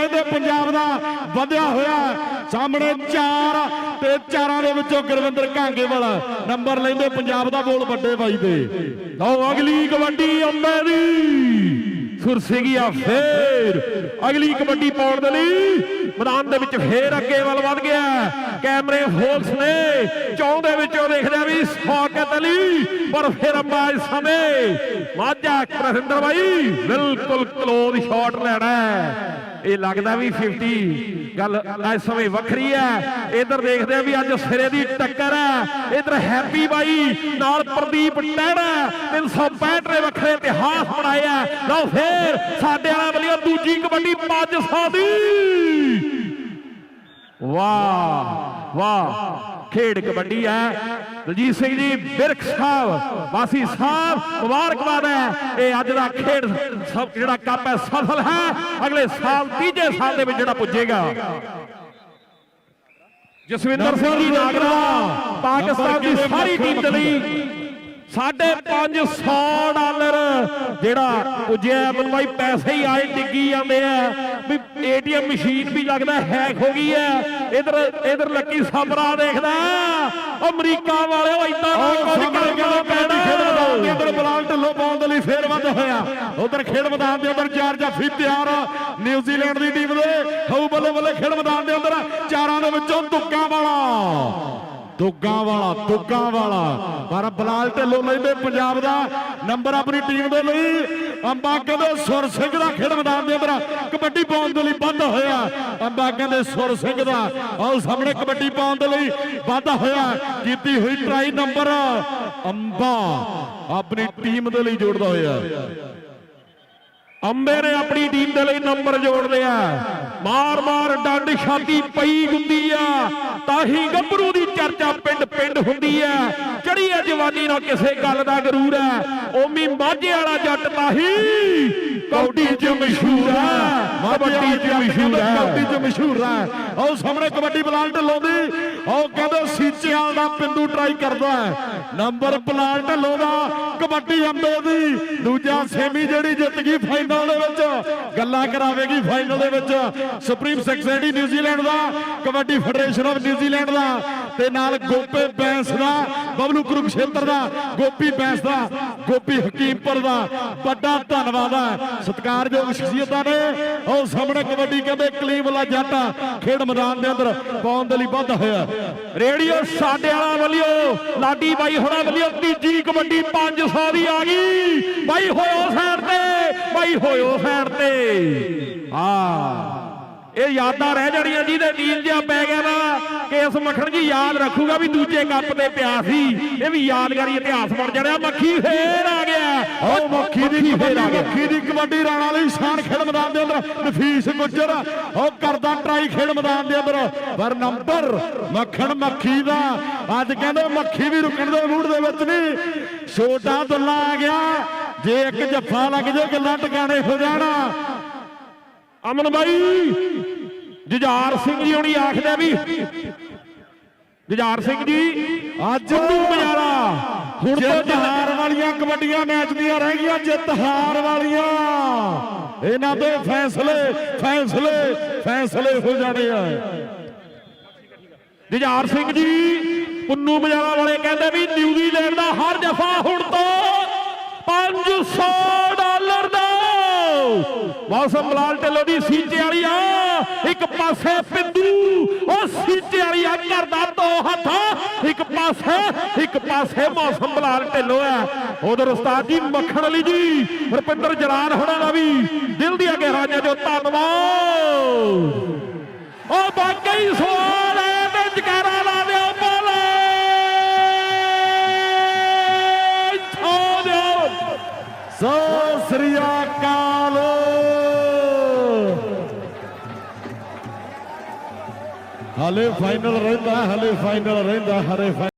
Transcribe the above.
ਲੈਂਦੇ ਪੰਜਾਬ ਦਾ ਵਧਿਆ ਹੋਇਆ। ਸਾਹਮਣੇ ਚਾਰ ਤੇ ਚਾਰਾਂ ਦੇ ਵਿੱਚੋਂ ਗੁਰਵਿੰਦਰ ਕਾਂਗੇਵਾਲ ਨੰਬਰ ਲੈਂਦੇ ਪੰਜਾਬ ਦਾ ਬੋਲ ਵੱਡੇ ਬਾਈ ਦੇ। ਲਓ ਅਗਲੀ ਕਬੱਡੀ ਅੰਬੇ ਦੀ। ਸੁਰਸਿੰਘੀਆ ਫੇਰ ਅਗਲੀ ਕਬੱਡੀ ਪਾਉਣ ਦੇ ਲਈ ਮੈਦਾਨ ਦੇ ਵਿੱਚ ਫੇਰ ਅੱਗੇ ਵੱਲ ਵੱਧ ਗਿਆ ਕੈਮਰੇ ਫੋਕਸ ਨੇ ਚੌਂ ਦੇ ਵਿੱਚੋਂ ਦੇਖਦੇ ਵੀ ਸੌਕਤ ਅਲੀ ਪਰ ਫਿਰ ਅੰਬਾ ਇਸ ਸਮੇਂ। ਮਾਝਾ ਪ੍ਰਸਿੰਦਰ ਬਾਈ ਬਿਲਕੁਲ ਕਲੋਜ਼ ਸ਼ਾਟ ਲੈਣਾ ਇਹ ਲੱਗਦਾ ਵੀ 50 ਗੱਲ ਇਸ ਸਮੇਂ ਵੱਖਰੀ ਹੈ। ਇਧਰ ਦੇਖਦੇ ਆ ਵੀ ਅੱਜ ਸਿਰੇ ਦੀ ਟੱਕਰ ਹੈ। ਇਧਰ ਹੈਪੀ ਬਾਈ ਨਾਲ ਪ੍ਰਦੀਪ ਟਹਿੜਾ 365 ਦੇ ਵੱਖਰੇ ਇਤਿਹਾਸ ਬਣਾਇਆ ਲਓ ਫੇਰ ਸਾਡੇ ਵਾਲਾ ਵੱਲੋਂ ਦੂਜੀ ਕਬੱਡੀ 500 ਦੀ। ਵਾਹ ਵਾਹ। ਖੇਡ ਕਬੱਡੀ ਹੈ। ਦਲਜੀਤ ਸਿੰਘ ਜੀ, ਬਿਰਖ ਸਾਹਿਬ, ਵਾਸੀ ਸਾਹਿਬ, ਮੁਬਾਰਕਬਾਦ ਹੈ। ਇਹ ਅੱਜ ਦਾ ਖੇਡ ਸਭ ਜਿਹੜਾ ਕੱਪ ਹੈ, ਸਫਲ ਹੈ। ਅਗਲੇ ਸਾਲ, ਤੀਜੇ ਸਾਲ ਦੇ ਵਿੱਚ ਜਿਹੜਾ ਪੁੱਜੇਗਾ। ਜਸਵਿੰਦਰ ਸਿੰਘ ਜੀ ਨਾਗਰਾ ਪਾਕਿਸਤਾਨ ਦੀ ਸਾਰੀ ਟੀਮ ਦੇ ਲਈ ਸਾਢੇ 500 ਡਾਲਰ ਜਿਹੜਾ ਪੁੱਜਿਆ ਮਨ ਪੈਸੇ ਹੀ ਆਏ ਡਿੱਗੀ ਜਾਂਦੇ ਆ। ਵੀ ਏਟੀਐਮ ਮਸ਼ੀਨ ਵੀ ਲੱਗਦਾ ਹੈਕ ਹੋ ਗਈ ਹੈ ਇਧਰ ਇਧਰ ਲੱਕੀ ਸਾਬਰਾ ਦੇਖਦਾ। ਅਮਰੀਕਾ ਵਾਲਿਓ ਇਦਾਂ ਨਾ ਕੁਝ ਕਰਨਾ ਪੈਣਾ। ਇਧਰ ਬਲਾਲ ਢੱਲੋ ਪਾਉਣ ਦੇ ਲਈ ਫੇਰ ਵੱਧ ਹੋਇਆ। ਉਧਰ ਖੇਡ ਮੈਦਾਨ ਦੇ ਅੰਦਰ ਚਾਰ ਜਾਫੀ ਤਿਆਰ ਨਿਊਜ਼ੀਲੈਂਡ ਦੀ ਟੀਮ ਦੇ ਹਉ ਬੱਲੇ ਬੱਲੇ ਖੇਡ ਮੈਦਾਨ ਦੇ ਅੰਦਰ ਚਾਰਾਂ ਦੇ ਵਿੱਚੋਂ ਦੁੱਗਾ ਵਾਲਾ। ਦੁੱਗਾ ਵਾਲਾ ਦੁੱਗਾ ਵਾਲਾ। ਪਰ ਬਲਾਲ ਢਿੱਲੋਂ ਲੈਂਦੇ ਪੰਜਾਬ ਦਾ ਨੰਬਰ ਆਪਣੀ ਟੀਮ ਦੇ ਲਈ। ਅੰਬਾ ਕਹਿੰਦੇ ਸੁਰ ਸਿੰਘ ਦਾ ਖੇਡ ਮੈਦਾਨ ਦੇ ਅੰਦਰ ਕਬੱਡੀ ਪਾਉਣ ਦੇ ਲਈ ਵੱਧ ਹੋਇਆ। ਅੰਬਾ ਕਹਿੰਦੇ ਸੁਰ ਸਿੰਘ ਦਾ ਆਹ ਸਾਹਮਣੇ ਕਬੱਡੀ ਪਾਉਣ ਦੇ ਲਈ ਵਾਧਾ ਹੋਇਆ। ਕੀਤੀ ਹੋਈ ਟਰਾਈ ਨੰਬਰ ਅੰਬਾ ਆਪਣੀ ਟੀਮ ਦੇ ਲਈ ਜੋੜਦਾ ਹੋਇਆ। ਅੰਬੇ ਨੇ ਆਪਣੀ ਟੀਮ ਦੇ ਲਈ ਨੰਬਰ ਜੋੜ ਲਿਆ ਮਾਰ ਮਾਰ ਡੰਡ ਛਾਤੀ ਪਈ ਹੁੰਦੀ ਆ। ਤਾਂ ਹੀ ਗੱਭਰੂ ਦੀ ਚਰਚਾ ਪਿੰਡ ਪਿੰਡ ਹੁੰਦੀ ਆ। ਚੜੀ ਆ ਜਵਾਨੀ ਨਾਲ ਕਿਸੇ ਗੱਲ ਦਾ ਗਰੂਰ ਹੈ ਓਮੀ ਮਾਝੇ ਵਾਲਾ ਜੱਟ ਤਾਂ ਹੀ ਕੌਡੀ ਚ ਮਸ਼ਹੂਰ ਹੈ ਕਬੱਡੀ ਚ ਮਸ਼ਹੂਰ ਹੈ ਕਬੱਡੀ ਚ ਮਸ਼ਹੂਰ ਹੈ ਉਹ ਸਾਹਮਣੇ ਕਬੱਡੀ ਬਲਾਲ ਢੱਲੋਂ ਦੀ ਉਹ ਕਹਿੰਦੇ ਸੀਚੇਵਾਲ ਦਾ ਪਿੰਦੂ ਟਰਾਈ ਕਰਦਾ ਹੈ। ਨੰਬਰ ਬਲਾਲ ਢੱਲੋਂ ਦਾ ਕਬੱਡੀ ਅੰਬੇ ਦੀ। ਦੂਜਾ ਸੇਮੀ ਜਿਹੜੀ ਜਿੱਤ ਗਈ ਫਾਈਨਲ ਦੇ ਵਿੱਚ, ਗੱਲਾਂ ਕਰਾਵੇਗੀ ਫਾਈਨਲ ਦੇ ਵਿੱਚ। Supreme secretary New Zealand the, kabaddi federation of New Zealand ਦਾ, ਤੇ ਨਾਲ ਗੋਪੇ ਬੈਂਸ ਦਾ, ਬਬਲੂ ਕੁਰੂਕਸ਼ੇਤਰ ਦਾ, ਗੋਪੀ ਬੈਂਸ ਦਾ, ਗੋਪੀ ਹਕੀਮਪੁਰ ਦਾ। ਵੱਡਾ ਧੰਨਵਾਦ ਹੈ। ਸਤਿਕਾਰਯੋਗ ਸ਼ਖਸੀਅਤਾਂ ਨੇ, ਉਹ ਸਾਹਮਣੇ ਕਬੱਡੀ ਕਹਿੰਦੇ ਕਲੀਮ ਵਾਲਾ ਜੱਟ ਖੇਡ ਮੈਦਾਨ ਦੇ ਅੰਦਰ ਪਾਉਣ ਦੇ ਲਈ ਵੱਧ ਹੋਇਆ। ਰੇਡੀਓ ਸਾਡੇ ਵਾਲਾ ਵੱਲਿਓ ਲਾਡੀ ਬਾਈ ਹੋਣਾ ਵੱਲਿਓ ਤੀਜੀ ਕਬੱਡੀ 500 ਦੀ ਆ ਗਈ। ਬਾਈ ਹੋਇਓ ਸਾਈਡ ਤੇ, ਬਾਈ ਹੋਇਓ ਸਾਈਡ ਤੇ। ਆ, ਇਹ ਯਾਦਾਂ ਰਹਿ ਜਾਣੀਆਂ ਜਿਹਦੇ ਨੀਲ ਜਿਹਾ ਪੈ ਗਿਆ ਨਾ ਕੇਸ ਮੱਖਣ ਜੀ ਯਾਦ ਰੱਖੂਗਾ ਵੀ ਦੂਜੇ ਕੱਪ ਤੇ ਪਿਆ ਸੀ। ਇਹ ਵੀ ਯਾਦਗਾਰੀ ਇਤਿਹਾਸ ਬਣ ਜਾਣਾ। ਮੱਖੀ ਫੇਰ ਆ ਗਿਆ। ਉਹ ਮੱਖੀ ਦੀ ਗਿਆ। ਮੱਖੀ ਦੀ ਕਬੱਡੀ ਰਾਣਾ ਲਈ ਸ਼ਾਨ ਖੇਡ ਮੈਦਾਨ ਦੇ ਅੰਦਰ। ਨਫੀਸ ਗੁੱਜਰ ਉਹ ਕਰਦਾ ਟਰਾਈ ਖੇਡ ਮੈਦਾਨ ਦੇ ਅੰਦਰ। ਪਰ ਨੰਬਰ ਮੱਖਣ ਮੱਖੀ ਦਾ। ਅੱਜ ਕਹਿੰਦੇ ਮੱਖੀ ਵੀ ਰੁਕਣ ਦੇ ਮੂਡ ਦੇ ਵਿੱਚ ਨਹੀਂ। ਛੋਟਾ ਦੁੱਲਾ ਆ ਗਿਆ। ਜੇ ਇੱਕ ਜੱਫਾ ਲੱਗ ਜੇ ਗੱਲਾਂ ਟਿਕਾਣੇ ਹੋ ਜਾਣਾ। ਅਮਨ ਬਾਈ ਜੁਝਾਰ ਸਿੰਘ ਜੀ ਹੁਣੀ ਆਖਦੇ ਵੀ ਜੁਝਾਰ ਸਿੰਘ ਜੀ ਅੱਜ ਮਜਾਰਾ ਹੁਣ ਤੋਂ ਹਾਰ ਵਾਲੀਆਂ ਕਬੱਡੀਆਂ ਮੈਚ ਦੀਆਂ ਰਹਿ ਗਈਆਂ, ਜਿੱਤ ਹਾਰ ਵਾਲੀਆਂ। ਇਹਨਾਂ ਦੇ ਫੈਸਲੇ ਫੈਸਲੇ ਫੈਸਲੇ ਹੋ ਜਾਣੇ ਆ। ਜੁਝਾਰ ਸਿੰਘ ਜੀ, ਪੁੰਨੂ ਮਜਾਰਾ ਵਾਲੇ ਕਹਿੰਦੇ ਵੀ ਨਿਊਜ਼ੀਲੈਂਡ ਦਾ ਹਰ ਜਫਾ ਹੁਣ ਤੋਂ 500 ਡਾਲਰ ਦਾ। ਮੌਸਮ ਬਲਾਲ ਢਿੱਲੋਂ ਦੀ ਸੀਚੇ ਵਾਲੀ ਆ, ਇੱਕ ਪਾਸੇ ਪਿੰਦੂ, ਉਹ ਸੀਚੇ ਵਾਲੀ ਆ ਕਰਦਾ ਦੋ ਹੱਥ। ਇੱਕ ਪਾਸੇ ਇੱਕ ਪਾਸੇ ਮੌਸਮ ਬਲਾਲ ਢਿੱਲੋਂ ਆ ਉਧਰ ਉਸਤਾਦ ਜੀ ਮੱਖਣ ਅਲੀ ਜੀ, ਰੁਪਿੰਦਰ ਜਲਾਨ ਹੋਣਾ ਦਾ ਵੀ ਦਿਲ ਦੀਆਂ ਗਹਿਰਾਈਆਂ ਜੋ ਧੰਨਵਾਦ। ਉਹ ਬਾਕੀ ਸਵਾਲ ਹੈ ਤੇ ਜਕਾਰਾ ਲਾ Hale final round, hale final round, hale final.